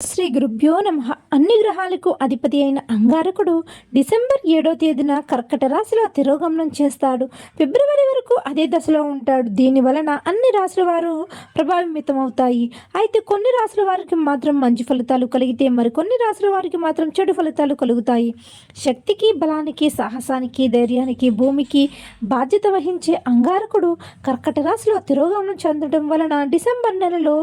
శ్రీ గురుభ్యో నమ. అన్ని గ్రహాలకు అధిపతి అయిన అంగారకుడు డిసెంబర్ ఏడో తేదీన కర్కట రాశిలో తిరోగమనం చేస్తాడు. ఫిబ్రవరి వరకు అదే దశలో ఉంటాడు. దీని వలన అన్ని రాశుల వారు ప్రభావితం అవుతాయి అయితే కొన్ని రాశుల వారికి మాత్రం మంచి ఫలితాలు కలిగితే మరికొన్ని రాశుల వారికి మాత్రం చెడు ఫలితాలు కలుగుతాయి. శక్తికి బలానికి సాహసానికి ధైర్యానికి భూమికి బాధ్యత వహించే అంగారకుడు కర్కట రాశిలో తిరోగమనం చెందడం వలన డిసెంబర్ నెలలో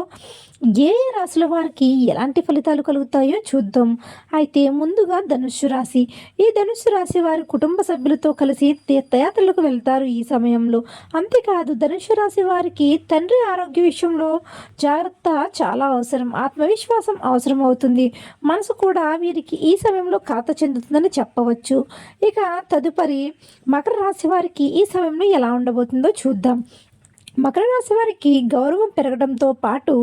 ఏ రాశుల వారికి ఎలాంటి ఫలితాలు కలుగుతాయో చూద్దాం. అయితే ముందుగా ధనుస్సు రాశి. ఈ ధనుస్సు రాశి వారి కుటుంబ సభ్యులతో కలిసి తీర్థయాత్రలకు వెళ్తారు ఈ సమయంలో. అంతేకాదు ధనుస్సు రాశి వారికి తండ్రి ఆరోగ్య విషయంలో జాగ్రత్త చాలా అవసరం ఆత్మవిశ్వాసం అవసరం అవుతుంది. మనసు కూడా వీరికి ఈ సమయంలో ఖాత చెందుతుందని చెప్పవచ్చు. ఇక తదుపరి మకర రాశి వారికి ఈ సమయంలో ఎలా ఉండబోతుందో చూద్దాం. మకర రాశి వారికి గౌరవం పెరగడంతో పాటు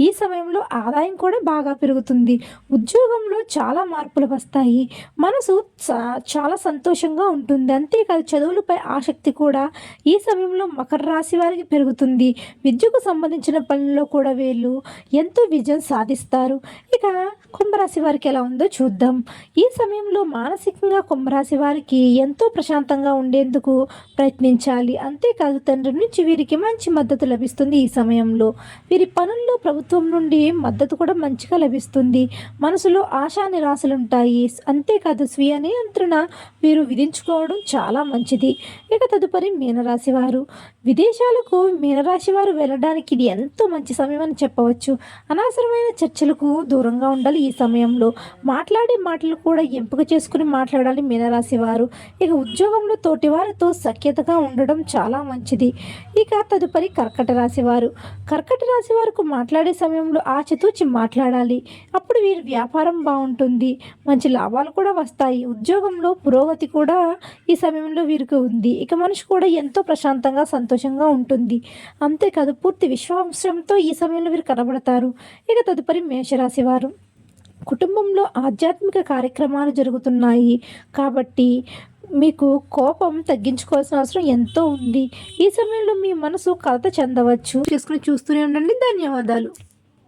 ఈ సమయంలో ఆదాయం కూడా బాగా పెరుగుతుంది. ఉద్యోగంలో చాలా మార్పులు వస్తాయి. మనసు చాలా సంతోషంగా ఉంటుంది. అంతేకాదు చదువులపై ఆసక్తి కూడా ఈ సమయంలో మకర రాశి వారికి పెరుగుతుంది. విద్యకు సంబంధించిన పనుల్లో కూడా వీళ్ళు ఎంతో విజయం సాధిస్తారు. ఇక కుంభరాశి వారికి ఎలా ఉందో చూద్దాం. ఈ సమయంలో మానసికంగా కుంభరాశి వారికి ఎంతో ప్రశాంతంగా ఉండేందుకు ప్రయత్నించాలి. అంతేకాదు తండ్రి నుంచి వీరికి మంచి మంచి మద్దతు లభిస్తుంది ఈ సమయంలో. వీరి పనుల్లో ప్రభుత్వం నుండి మద్దతు కూడా మంచిగా లభిస్తుంది. మనసులో ఆశా నిరాశలు ఉంటాయి అంతేకాదు స్వీయ నియంత్రణ వీరు విధించుకోవడం చాలా మంచిది. ఇక తదుపరి మీనరాశి వారు విదేశాలకు మీనరాశి వారు వెళ్ళడానికి ఇది ఎంతో మంచి సమయం అని చెప్పవచ్చు. అనవసరమైన చర్చలకు దూరంగా ఉండాలి ఈ సమయంలో. మాట్లాడే మాటలు కూడా ఎంపిక చేసుకుని మాట్లాడాలి మీనరాశి వారు ఇక ఉద్యోగంలో తోటివారితో సఖ్యతగా ఉండడం చాలా మంచిది. ఇక తదుపరి తదుపరి కర్కట రాశివారు. కర్కట రాశి వారికి మాట్లాడే సమయంలో ఆచితూచి మాట్లాడాలి. అప్పుడు వీరి వ్యాపారం బాగుంటుంది. మంచి లాభాలు కూడా వస్తాయి. ఉద్యోగంలో పురోగతి కూడా ఈ సమయంలో వీరికి ఉంది. ఇక మనిషి కూడా ఎంతో ప్రశాంతంగా సంతోషంగా ఉంటుంది. అంతేకాదు పూర్తి విశ్వాసంతో ఈ సమయంలో వీరు కనబడతారు. ఇక తదుపరి మేషరాశి వారు కుటుంబంలో ఆధ్యాత్మిక కార్యక్రమాలు జరుగుతున్నాయి. కాబట్టి మీకు కోపం తగ్గించుకోవాల్సిన అవసరం ఎంతో ఉంది. ఈ సమయంలో మీ మనసు కలత చెందవచ్చు. చేసుకుని చూస్తూనే ఉండండి. ధన్యవాదాలు.